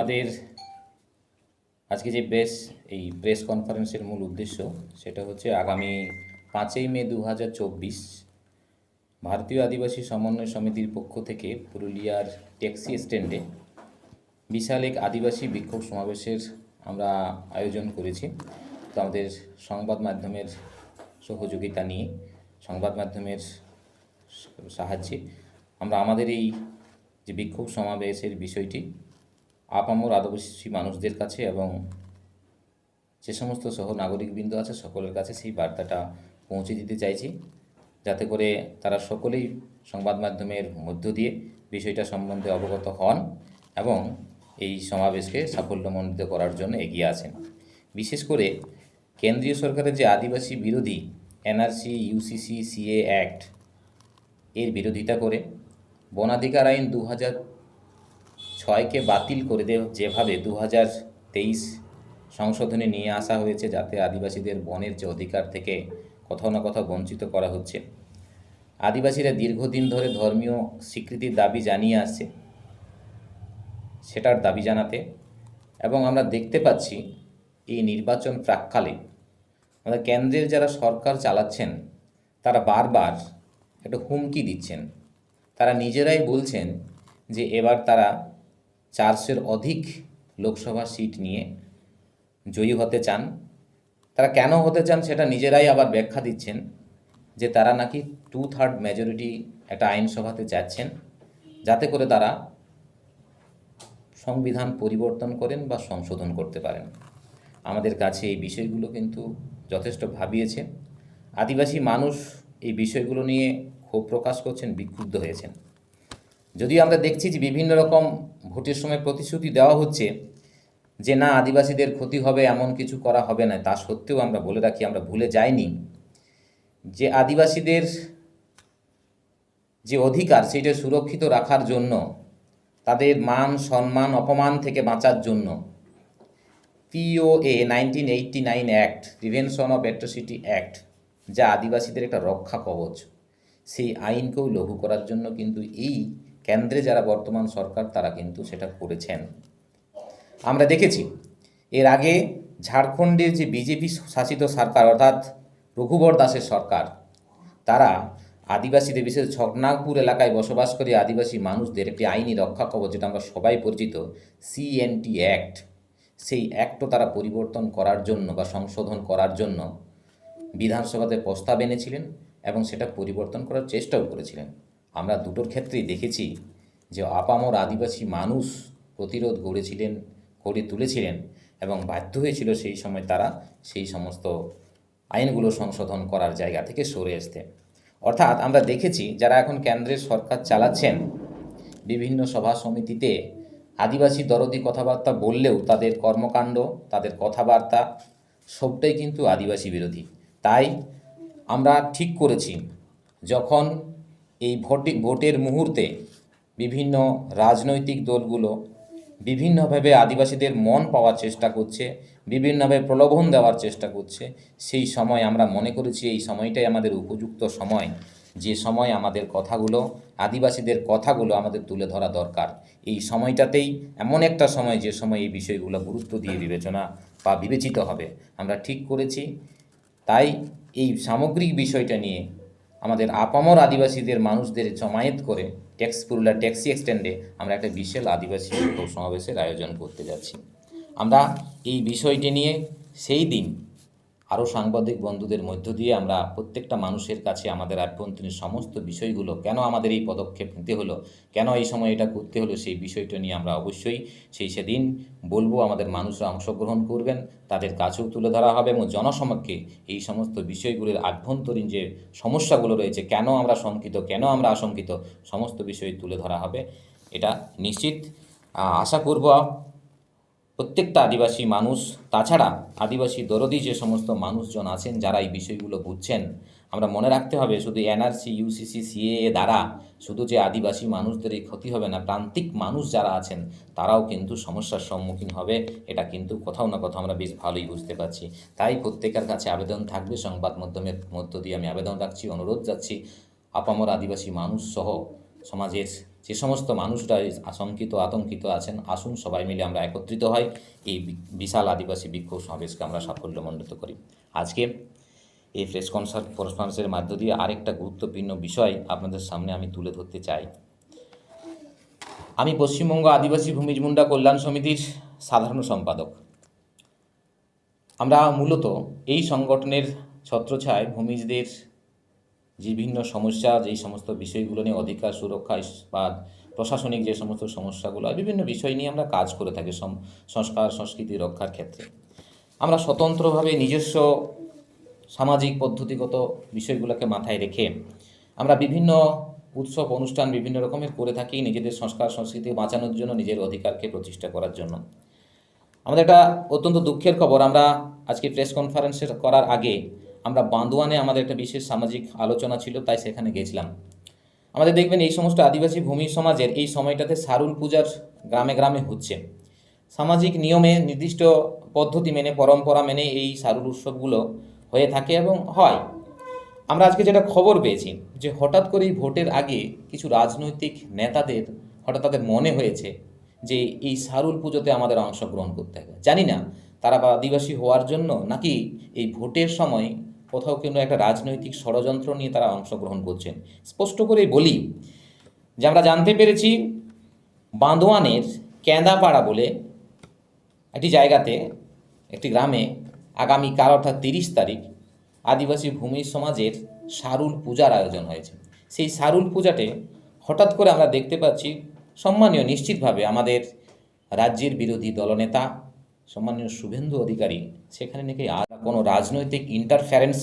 আমাদের আজকে যে প্রেস এই প্রেস কনফারেন্সের মূল উদ্দেশ্য, সেটা হচ্ছে আগামী পাঁচই মে দু হাজার চব্বিশ ভারতীয় আদিবাসী সমন্বয় সমিতির পক্ষ থেকে পুরুলিয়ার ট্যাক্সি স্ট্যান্ডে বিশাল এক আদিবাসী বিক্ষোভ সমাবেশের আমরা আয়োজন করেছি। তো আমাদের সংবাদ মাধ্যমের সহযোগিতা নিয়ে সংবাদ মাধ্যমের সাহায্যে আমরা আমাদের এই যে বিক্ষোভ সমাবেশের বিষয়টি আপামর আদিবাসী মানুষদের কাছে এবং যে সমস্ত সহ নাগরিকবৃন্দ আছে সকলের কাছে সেই বার্তাটা পৌঁছে দিতে চাইছি। যাতে করে তারা সকলেই সংবাদ মাধ্যমের মধ্য দিয়ে বিষয়টা সম্বন্ধে অবগত হন এবং এই সমাবেশকে সাফল্যমণ্ডিত করার জন্য এগিয়ে আসেন। বিশেষ করে কেন্দ্রীয় সরকারের যে আদিবাসী বিরোধী এনআরসি, ইউসিসি, সিএ অ্যাক্ট এর বিরোধিতা করে বনাধিকার আইন দু হাজার ছয়কে বাতিল করে দে যেভাবে দু তেইশ সংশোধনে নিয়ে আসা হয়েছে, যাতে আদিবাসীদের বনের যে অধিকার থেকে কোথাও না কোথাও বঞ্চিত করা হচ্ছে। আদিবাসীরা দীর্ঘদিন ধরে ধর্মীয় স্বীকৃতির দাবি জানিয়ে আসছে, সেটার দাবি জানাতে। এবং আমরা দেখতে পাচ্ছি, এই নির্বাচন প্রাককালে আমাদের কেন্দ্রের যারা সরকার চালাচ্ছেন, তারা বারবার একটা হুমকি দিচ্ছেন। তারা নিজেরাই বলছেন যে এবার তারা চারশোর অধিক লোকসভা সিট নিয়ে জয়ী হতে চান। তারা কেন হতে চান সেটা নিজেরাই আবার ব্যাখ্যা দিচ্ছেন যে তারা নাকি টু থার্ড মেজরিটি একটা আইনসভাতে যাচ্ছেন, যাতে করে তারা সংবিধান পরিবর্তন করেন বা সংশোধন করতে পারেন। আমাদের কাছে এই বিষয়গুলো কিন্তু যথেষ্ট ভাবিয়েছে আদিবাসী মানুষ এই বিষয়গুলো নিয়ে ক্ষোভ প্রকাশ করছেন, বিক্ষুব্ধ হয়েছেন। যদিও আমরা দেখছি যে বিভিন্ন রকম ভোটের সময় প্রতিশ্রুতি দেওয়া হচ্ছে যে না, আদিবাসীদের ক্ষতি হবে, এমন কিছু করা হবে না। তা সত্ত্বেও আমরা বলে রাখি, আমরা ভুলে যাইনি যে আদিবাসীদের যে অধিকার, সেটা সুরক্ষিত রাখার জন্য, তাদের মান, সম্মান, অপমান থেকে বাঁচার জন্য POA nineteen eighty nine act prevention of atrocity act যা আদিবাসীদের একটা রক্ষা কবচ। সেই আইনকেও লঘু করার জন্য কিন্তু এই কেন্দ্রে যারা বর্তমান সরকার, তারা কিন্তু সেটা করেছেন। আমরা দেখেছি, এর আগে ঝাড়খণ্ডের যে বিজেপি শাসিত সরকার, অর্থাৎ রঘুবর দাসের সরকার, তারা আদিবাসীদের, বিশেষ ছকনাগপুর এলাকায় বসবাস করে আদিবাসী মানুষদের একটি আইনি রক্ষা কবচ, যেটা আমরা সবাই পরিচিত, সিএনটি অ্যাক্ট, সেই অ্যাক্টও তারা পরিবর্তন করার জন্য বা সংশোধন করার জন্য বিধানসভাতে প্রস্তাব এনেছিলেন এবং সেটা পরিবর্তন করার চেষ্টাও করেছিলেন। আমরা দুটোর ক্ষেত্রেই দেখেছি যে আপামর আদিবাসী মানুষ প্রতিরোধ গড়েছিলেন করে তুলেছিলেন এবং বাধ্য হয়েছিল সেই সময় তারা সেই সমস্ত আইনগুলো সংশোধন করার জায়গা থেকে সরে আসতে। অর্থাৎ আমরা দেখেছি যারা এখন কেন্দ্রের সরকার চালাচ্ছেন, বিভিন্ন সভা সমিতিতে আদিবাসী দরদি কথাবার্তা বললেও তাদের কর্মকাণ্ড, তাদের কথাবার্তা সবটাই কিন্তু আদিবাসী বিরোধী। তাই আমরা ঠিক করেছি, যখন এই ভোটে, ভোটের মুহূর্তে বিভিন্ন রাজনৈতিক দলগুলো বিভিন্নভাবে আদিবাসীদের মন পাওয়ার চেষ্টা করছে, বিভিন্নভাবে প্রলোভন দেওয়ার চেষ্টা করছে। সেই সময় আমরা মনে করেছি এই সময়টাই আমাদের উপযুক্ত সময়। যে সময় আমাদের কথাগুলো, আদিবাসীদের কথাগুলো আমাদের তুলে ধরা দরকার। এই সময়টাতেই এমন একটা সময় যে সময় এই বিষয়গুলো গুরুত্ব দিয়ে বিবেচনা বা বিবেচিত হবে। আমরা ঠিক করেছি। তাই এই সামগ্রিক বিষয়টা নিয়ে আমাদের আপামর আদিবাসীদের মানুষদের জমায়েত করে ট্যাক্স পুরুলিয়ার ট্যাক্সি এক্সটেন্ডে আমরা একটা বিশাল আদিবাসী সমাবেশের আয়োজন করতে যাচ্ছি। আমরা এই বিষয়টি নিয়ে সেই দিন আরও সাংবাদিক বন্ধুদের মধ্য দিয়ে আমরা প্রত্যেকটা মানুষের কাছে আমাদের আভ্যন্তরীণ সমস্ত বিষয়গুলো, কেন আমাদের এই পদক্ষেপ নিতে হলো, কেন এই সময় এটা করতে হলো সেই বিষয়টা নিয়ে আমরা অবশ্যই সেই সেদিন বলব, আমাদের মানুষরা অংশগ্রহণ করবেন, তাদের কাছেও তুলে ধরা হবে এবং জনসমক্ষে এই সমস্ত বিষয়গুলির আভ্যন্তরীণ যে সমস্যাগুলো রয়েছে, কেন আমরা শঙ্কিত, কেন আমরা আশঙ্কিত, সমস্ত বিষয় তুলে ধরা হবে, এটা নিশ্চিত। আশা করব প্রত্যেকটা আদিবাসী মানুষ, তাছাড়া আদিবাসী দরদি যে সমস্ত মানুষজন আছেন যারা এই বিষয়গুলো বুঝছেন, আমরা মনে রাখতে হবে শুধু এনআরসি ইউসিসি সিএএ দ্বারা শুধু যে আদিবাসী মানুষদের এই ক্ষতি হবে না, প্রান্তিক মানুষ যারা আছেন, তারাও কিন্তু সমস্যার সম্মুখীন হবে। এটা কিন্তু কোথাও না কোথাও আমরা বেশ ভালোই বুঝতে পারছি। তাই প্রত্যেকের কাছে আবেদন থাকবে। সংবাদ মাধ্যমের মধ্য দিয়ে আমি আবেদন রাখছি, অনুরোধ যাচ্ছি আপামর আদিবাসী মানুষ সহ সমাজের যে সমস্ত মানুষরা আশঙ্কিত, আতঙ্কিত আছেন, আসুন সবাই মিলে আমরা একত্রিত হই। এই বিশাল আদিবাসী বিক্ষোভ সমাবেশকে আমরা সাফল্যমণ্ডিত করি। আজকে এই প্রেস কনফারেন্সের মধ্য দিয়ে আরেকটা গুরুত্বপূর্ণ বিষয় আপনাদের সামনে আমি তুলে ধরতে চাই। আমি পশ্চিমবঙ্গ আদিবাসী ভূমিজ মুন্ডা কল্যাণ সমিতির সাধারণ সম্পাদক। আমরা মূলত এই সংগঠনের ছত্রছায় ভূমিজদের বিভিন্ন সমস্যা, যেই সমস্ত বিষয়গুলো নিয়ে অধিকার, সুরক্ষা ইস- বা প্রশাসনিক যে সমস্ত সমস্যাগুলো বিভিন্ন বিষয় নিয়ে আমরা কাজ করে থাকি সংস্কার, সংস্কৃতি রক্ষার ক্ষেত্রে। আমরা স্বতন্ত্রভাবে নিজস্ব সামাজিক পদ্ধতিগত বিষয়গুলোকে মাথায় রেখে আমরা বিভিন্ন উৎসব, অনুষ্ঠান বিভিন্ন রকমের করে থাকি নিজেদের সংস্কার, সংস্কৃতি বাঁচানোর জন্য, নিজের অধিকারকে প্রতিষ্ঠা করার জন্য। আমাদের একটা অত্যন্ত দুঃখের খবর, আমরা আজকে প্রেস কনফারেন্সের করার আগে আমরা বান্দোয়ানে আমাদের একটা বিশেষ সামাজিক আলোচনা ছিল, তাই সেখানে গেছিলাম। আমাদের দেখবেন এই সমস্ত আদিবাসী ভূমি সমাজের এই সময়টাতে সারুল পূজার গ্রামে গ্রামে হচ্ছে। সামাজিক নিয়মে নির্দিষ্ট পদ্ধতি মেনে, পরম্পরা মেনে এই সারুল উৎসবগুলো হয়ে থাকে এবং হয়। আমরা আজকে যেটা খবর পেয়েছি, যে হঠাৎ করেই ভোটের আগে কিছু রাজনৈতিক নেতাদের, হঠাৎ তাদের মনে হয়েছে যে এই সারুল পুজোতে আমাদের অংশগ্রহণ করতে হবে। জানি না তারা আদিবাসী হওয়ার জন্য নাকি এই ভোটের সময় কোথাও কোনো একটা রাজনৈতিক ষড়যন্ত্র নিয়ে তারা অংশগ্রহণ করছেন। স্পষ্ট করে বলি যে আমরা জানতে পেরেছি বান্দোয়ানের ক্যাঁদাপাড়া বলে একটি জায়গাতে, একটি গ্রামে আগামীকাল অর্থাৎ তিরিশ তারিখ আদিবাসী ভূমি সমাজের সারুল পূজার আয়োজন হয়েছে। সেই সারুল পূজাতে হঠাৎ করে আমরা দেখতে পাচ্ছি সম্মানীয় নিশ্চিতভাবে আমাদের রাজ্যের বিরোধী দলনেতা সম্মানীয় শুভেন্দু অধিকারী, সেখানে নাকি আর কোনো রাজনৈতিক ইন্টারফারেন্স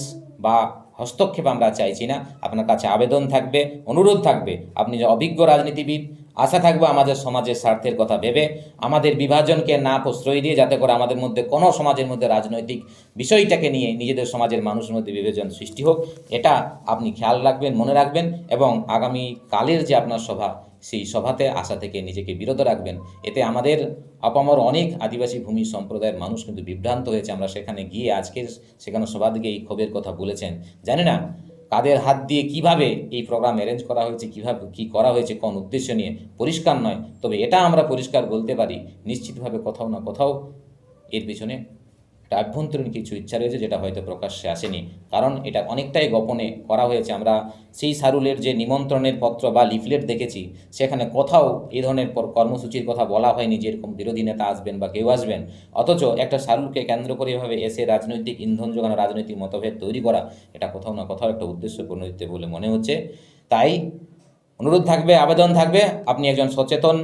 বা হস্তক্ষেপ আমরা চাইছি না। আপনার কাছে আবেদন থাকবে, অনুরোধ থাকবে, আপনি যে অভিজ্ঞ রাজনীতিবিদ, আশা থাকবে আমাদের সমাজের স্বার্থের কথা ভেবে, আমাদের বিভাজনকে না প্রশ্রয় দিয়ে যাতে করে আমাদের মধ্যে কোনো সমাজের মধ্যে রাজনৈতিক বিষয়টাকে নিয়ে নিজেদের সমাজের মানুষের মধ্যে বিভাজন সৃষ্টি হোক, এটা আপনি খেয়াল রাখবেন, মনে রাখবেন এবং আগামী কালের যে আপনার সভা সেই সভাতে আসা থেকে নিজেকে বিরত রাখবেন। এতে আমাদের আপামর অনেক আদিবাসী ভূমি সম্প্রদায়ের মানুষ কিন্তু বিভ্রান্ত হয়েছে। আমরা সেখানে গিয়ে আজকে সেখানে সভা থেকে এই ক্ষোভের কথা বলেছেন। জানি না কাদের হাত দিয়ে কীভাবে এই প্রোগ্রাম অ্যারেঞ্জ করা হয়েছে, কীভাবে কি করা হয়েছে, কোন উদ্দেশ্য নিয়ে পরিষ্কার নয়। তবে এটা আমরা পরিষ্কার বলতে পারি, নিশ্চিতভাবে কোথাও না কোথাও এর পিছনে একটা আভ্যন্তরীণ কিছু ইচ্ছা রয়েছে যেটা হয়তো প্রকাশ্যে আসেনি। কারণ এটা অনেকটাই গোপনে করা হয়েছে। আমরা সেই সারুলের যে নিমন্ত্রণের পত্র বা লিফলেট দেখেছি, সেখানে কোথাও এই ধরনের কর্মসূচির কথা বলা হয়নি যে এরকম বিরোধী নেতা আসবেন বা কেউ আসবেন। অথচ একটা সারুলকে কেন্দ্র করে এভাবে এসে রাজনৈতিক ইন্ধন যোগানো, রাজনৈতিক মতভেদ তৈরি করা, এটা কোথাও না কোথাও একটা উদ্দেশ্য পরিণত বলে মনে হচ্ছে। তাই অনুরোধ থাকবে, আবেদন থাকবে। আপনি একজন সচেতন,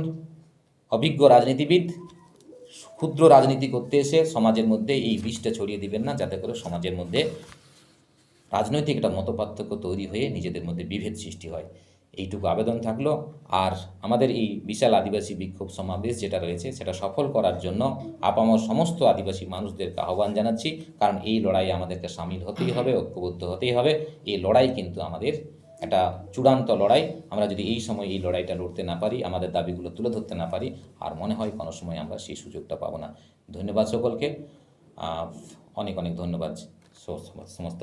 অভিজ্ঞ রাজনীতিবিদ। ক্ষুদ্র রাজনীতি করতে এসে সমাজের মধ্যে এই বিষটা ছড়িয়ে দিবেন না, যাতে করে সমাজের মধ্যে রাজনৈতিক একটা মতপার্থক্য তৈরি হয়ে নিজেদের মধ্যে বিভেদ সৃষ্টি হয়। এইটুকু আবেদন থাকল। আর আমাদের এই বিশাল আদিবাসী বিক্ষোভ সমাবেশ যেটা রয়েছে, সেটা সফল করার জন্য আপামর সমস্ত আদিবাসী মানুষদেরকে আহ্বান জানাচ্ছি। কারণ এই লড়াই আমাদেরকে সামিল হতেই হবে, ঐক্যবদ্ধ হতেই হবে। এই লড়াই কিন্তু আমাদের একটা চূড়ান্ত লড়াই। আমরা যদি এই সময় এই লড়াইটা লড়তে না পারি, আমাদের দাবিগুলো তুলে ধরতে না পারি, আর মনে হয় কোনো সময় আমরা সেই সুযোগটা পাবো না। ধন্যবাদ সকলকে। অনেক অনেক ধন্যবাদ সমস্ত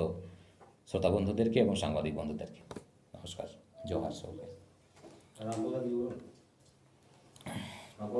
শ্রোতা বন্ধুদেরকে এবং সাংবাদিক বন্ধুদেরকে। নমস্কার, জোহার সকলকে।